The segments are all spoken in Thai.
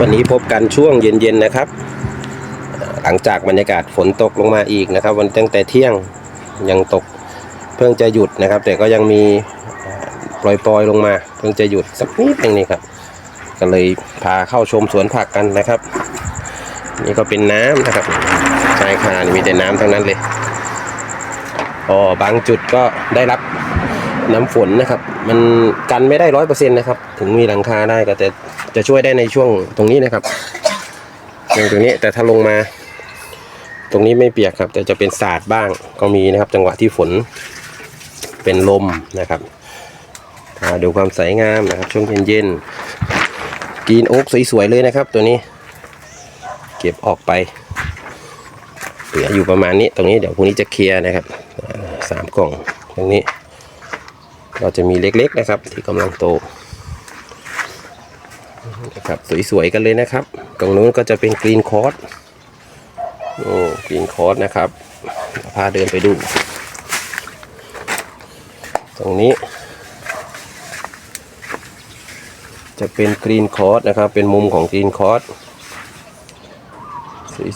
วันนี้พบกันช่วงเย็นๆนะครับ หลังจากบรรยากาศฝนตกลงมาอีกนะครับ วันตั้งแต่เที่ยงยังตกเพิ่งจะหยุดนะครับ แต่ก็ยังมีปล่อยๆลงมา เพิ่งจะหยุดสักนิดหนึงนี่ครับ ก็เลยพาเข้าชมสวนผักกันนะครับ นี่ก็เป็นน้ำนะครับชายคานี่มีแต่น้ำทั้งนั้นเลยอ๋อบางจุดก็ได้รับน้ำฝนนะครับ มันกันไม่ได้ร้อยเปอร์เซ็นต์นะครับ ถึงมีหลังคาได้ก็จะ จะช่วยได้ในช่วงตรงนี้นะครับตรงตรงนี้แต่ถ้าลงมา ตรงนี้ไม่เปียกครับ แต่จะเป็นสาดบ้างก็มีนะครับ จังหวะที่ฝนเป็นลมนะครับดูความสวยงามนะครับ ช่วงเย็นๆกรีนโอ๊กสวยๆเลยนะครับ ตัวนี้เก็บออกไปเหลืออยู่ประมาณนี้ ตรงนี้เดี๋ยวพรุ่งนี้จะเคลียร์นะครับสามกล่องตรงนี้เราจะมีเล็กๆนะครับ ที่กำลังโต ครับสวยๆกันเลยนะครับ ตรงนู้นก็จะเป็นกรีนคอร์สโอ้กรีนคอร์สนะครับพาเดินไปดู ตรงนี้ จะเป็นกรีนคอร์สนะครับ เป็นมุมของกรีนคอร์ส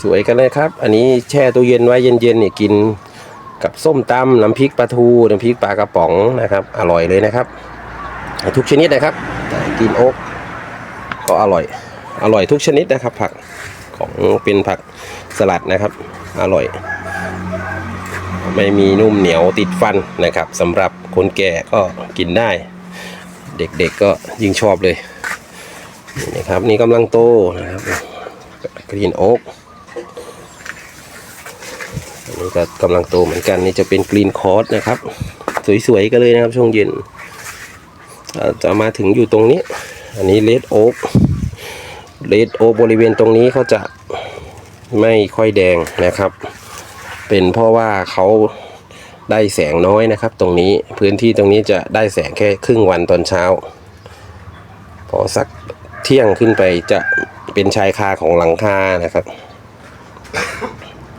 สวยๆกันเลยครับ อันนี้แช่ตู้เย็นไว้เย็นๆเนี่ยกินกับส้มตำน้ำพริกปลาทูน้ำพริกปลากระป๋องนะครับ อร่อยเลยนะครับ ทุกชนิดนะครับกรีนโอ๊ก ก็อร่อย อร่อยทุกชนิดนะครับ ผักของเป็นผักสลัดนะครับ อร่อย ไม่มีนุ่มเหนียวติดฟันนะครับสำหรับคนแก่ก็กินได้ เด็กๆก็ยิ่งชอบเลยนี่นะครับนี่กำลังโตนะครับกรีนโอ๊กอันนี้ก็กำลังโตเหมือนกันนี่จะเป็นกรีนคอร์สนะครับ สวยๆกันเลยนะครับช่วงเย็นจะมาถึงอยู่ตรงนี้ อันนี้เลดโอ๊กเลดโอ๊กบริเวณตรงนี้เขาจะไม่ค่อยแดงนะครับ เป็นเพราะว่าเขาได้แสงน้อยนะครับ ตรงนี้พื้นที่ตรงนี้จะได้แสงแค่ครึ่งวันตอนเช้า พอสักเที่ยงขึ้นไปจะเป็นชายคาของหลังคานะครับ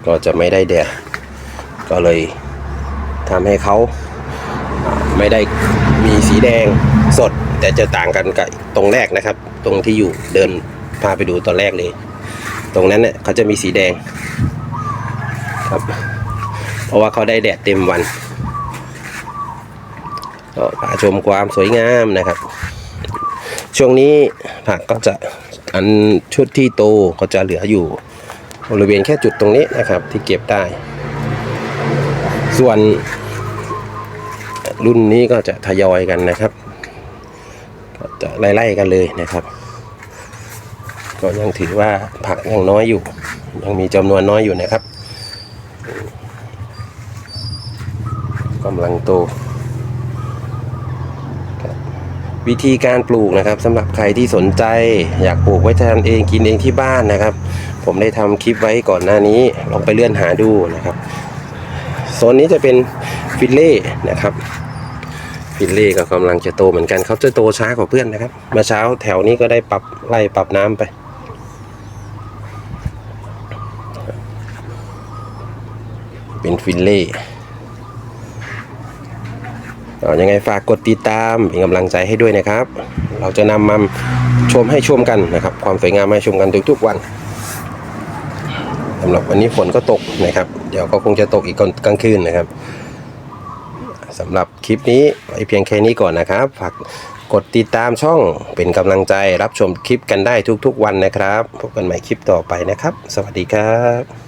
ก็จะไม่ได้แดดก็เลยทำให้เขาอ่า ไม่ได้มีสีแดงสด แต่จะต่างกันกับตรงแรกนะครับ ตรงที่อยู่เดินพาไปดูตอนแรกเลย ตรงนั้นเนี่ยเขาจะมีสีแดงครับ เพราะว่าเขาได้แดดเต็มวันก็าชมความสวยงามนะครับ ช่วงนี้ผักก็จะอันชุดที่โตก็จะเหลืออยู่บริเวณแค่จุดตรงนี้นะครับที่เก็บได้ ส่วน รุ่นนี้ก็จะทยอยกันนะครับก็จะไล่ๆกันเลยนะครับ ก็ยังถือว่าผักยังน้อยอยู่ ยังมีจำนวนน้อยอยู่นะครับกำลังโตวิธีการปลูกนะครับสำหรับใครที่สนใจ อยากปลูกไว้ทานเองกินเองที่บ้านนะครับ ผมได้ทำคลิปไว้ก่อนหน้านี้ลองไปเลื่อนหาดูนะครับโซนนี้จะเป็น ฟิลเล่นะครับฟิลเล่ก็กำลังจะโตเหมือนกันเขาจะโตช้ากว่าเพื่อนนะครับเมื่อเช้าแถวนี้ก็ได้ปรับไล่ปรับน้ำไปเป็นฟิลเล่ยังไงฝากกดติดตามเป็นกำลังใจให้ด้วยนะครับ เราจะนำมาชมให้ชมกันนะครับ ความสวยงามมาให้ชมกันทุกๆวันสำหรับวันนี้ฝนก็ตกนะครับ เดี๋ยวก็คงจะตกอีกก่อนกลางคืนนะครับ สำหรับคลิปนี้ไว้เพียงแค่นี้ก่อนนะครับ ฝากกดติดตามช่องเป็นกำลังใจรับชมคลิปกันได้ทุกๆวันนะครับ พบกันใหม่คลิปต่อไปนะครับ สวัสดีครับ